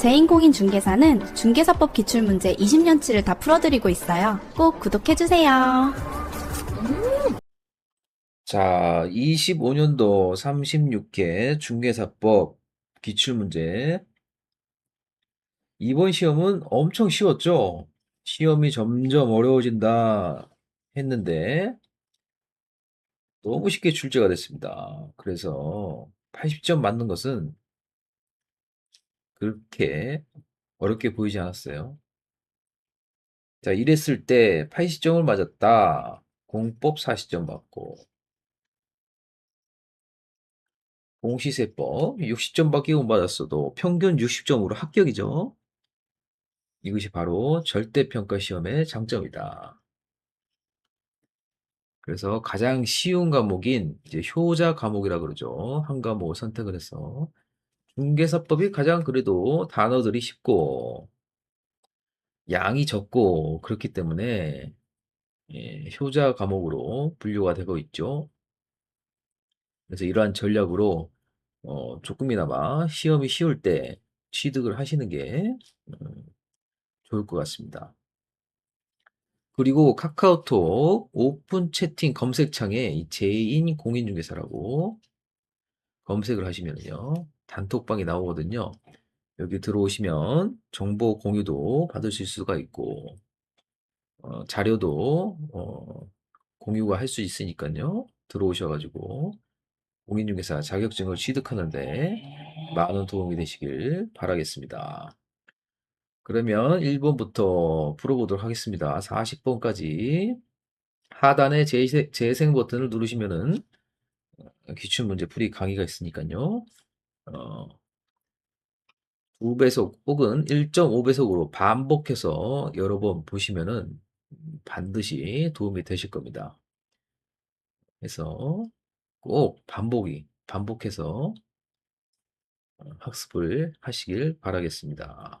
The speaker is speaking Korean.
제인공인 중개사는 중개사법 기출문제 20년치를 다 풀어드리고 있어요. 꼭 구독해주세요. 자, 25년도 36회 중개사법 기출문제. 이번 시험은 엄청 쉬웠죠? 시험이 점점 어려워진다 했는데 너무 쉽게 출제가 됐습니다. 그래서 80점 맞는 것은 그렇게 어렵게 보이지 않았어요. 자, 이랬을 때 80점을 맞았다. 공법 40점 받고 공시세법 60점밖에 못 받았어도 평균 60점으로 합격이죠. 이것이 바로 절대평가 시험의 장점이다. 그래서 가장 쉬운 과목인 이제 효자 과목이라 그러죠. 한 과목을 선택을 해서 중개사법이 가장 그래도 단어들이 쉽고 양이 적고 그렇기 때문에 예, 효자 과목으로 분류가 되고 있죠. 그래서 이러한 전략으로 어, 조금이나마 시험이 쉬울 때 취득을 하시는 게 음, 좋을 것 같습니다. 그리고 카카오톡 오픈 채팅 검색창에 이 제인 공인중개사라고 검색을 하시면요. 단톡방이 나오거든요. 여기 들어오시면 정보 공유도 받으실 수가 있고 어, 자료도 어, 공유가 할 수 있으니까요. 들어오셔가지고 공인중개사 자격증을 취득하는데 많은 도움이 되시길 바라겠습니다. 그러면 1번부터 풀어보도록 하겠습니다. 40번까지 하단에 재생, 재생 버튼을 누르시면은 어, 기출문제 풀이 강의가 있으니까요. 어, 2배속 혹은 1.5배속으로 반복해서 여러 번 보시면은 반드시 도움이 되실 겁니다. 그래서 꼭 반복이, 반복해서 어, 학습을 하시길 바라겠습니다.